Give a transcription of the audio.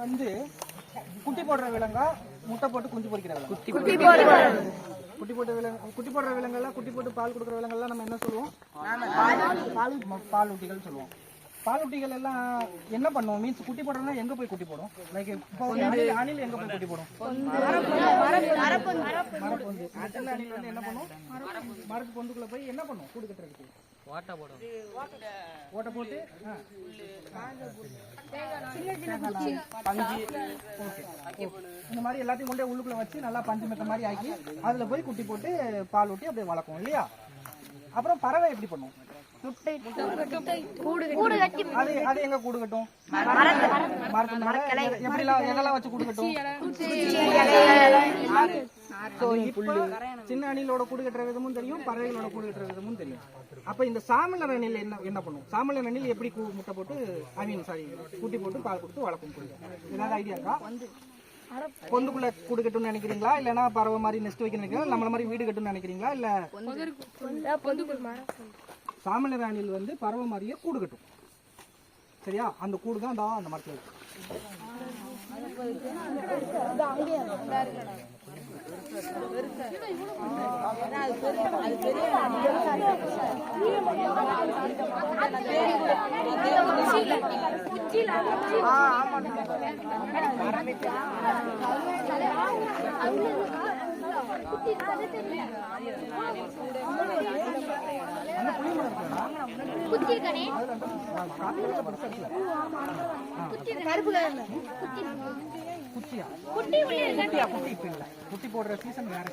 வந்து குட்டி போடுற விலங்கா முட்டை போட்டு குஞ்சு பொரிக்கிற விலங்கா. குட்டி போட்ட விலங்கு குட்டி போடுற விலங்கெல்லாம் குட்டி போட்டு பால் கொடுக்குற விலங்கெல்லாம் நம்ம என்ன சொல்லுவோம்? பால் பாலூட்டிகள் சொல்லுவோம். பாலூட்டிகள் எல்லாம் என்ன பண்ணுவோம்? மீன்ஸ் குட்டி போடுறதுனா எங்க போய் குட்டி போடும்? லைக் இப்போ வந்து அணில் அணில் எங்க போய் குட்டி போடும்? மரப்பொந்து. அணில் வந்து என்ன பண்ணும்? மரத்து பொந்துக்குள்ள போய் என்ன பண்ணும்? கூடு கட்டுறதுக்கு. ஓட்டை போடும் ஓட்டை போட்டு. பஞ்சு. ஓகே இந்த மாதிரி எல்லாத்தையும் கொண்டே உள்ளுக்குள்ள வச்சு நல்லா பஞ்சு மெத்த மாதிரி ஆக்கி அதுல போய் குட்டி போட்டு பால் ஊட்டி அப்படியே வளர்க்கும் இல்லையா? அப்புறம் பறவை எப்படி பண்ணும்? அது அது எங்க கூடு கட்டும்? மரத்து மேல எப்படிலாம் எதெல்லாம் வச்சு கூடு கட்டும்? சின்ன அணிலோட கூடு கட்டுற விதமும் தெரியும் பறவைகளோட கூடு கட்டுற விதமும் தெரியும். அப்ப இந்த சாமலர் அணில் என்ன என்ன பண்ணும்? சாமலர் அணில் எப்படி கூ- முட்டை போட்டு ஐ மீன் சாரி குட்டி போட்டு பால் கொடுத்து வளர்க்கும் கூடு. ஏதாவது ஐடியா இருக்கா? பொந்துக்குள்ள கூடு கட்டும்னு நினைக்கிறீங்களா? இல்லனா பறவை மாதிரி நெஸ்ட் வைக்க நினைக்கிறீங்களா? நம்மள மாதிரி வீடு கட்டும்னு நினைக்கிறீங்களா? இல்ல சாமலர் அணில் வந்து பறவை மாதிரியே கூடு கட்டும். சரியா? அந்த கூடு தான் தான் அந்த மரத்துல இருக்கு. அந்த புளி மரம் இருக்குல்ல? குச்சியா குட்டியா குட்டி இப்ப இல்ல குட்டி போடுற சீசன் வேற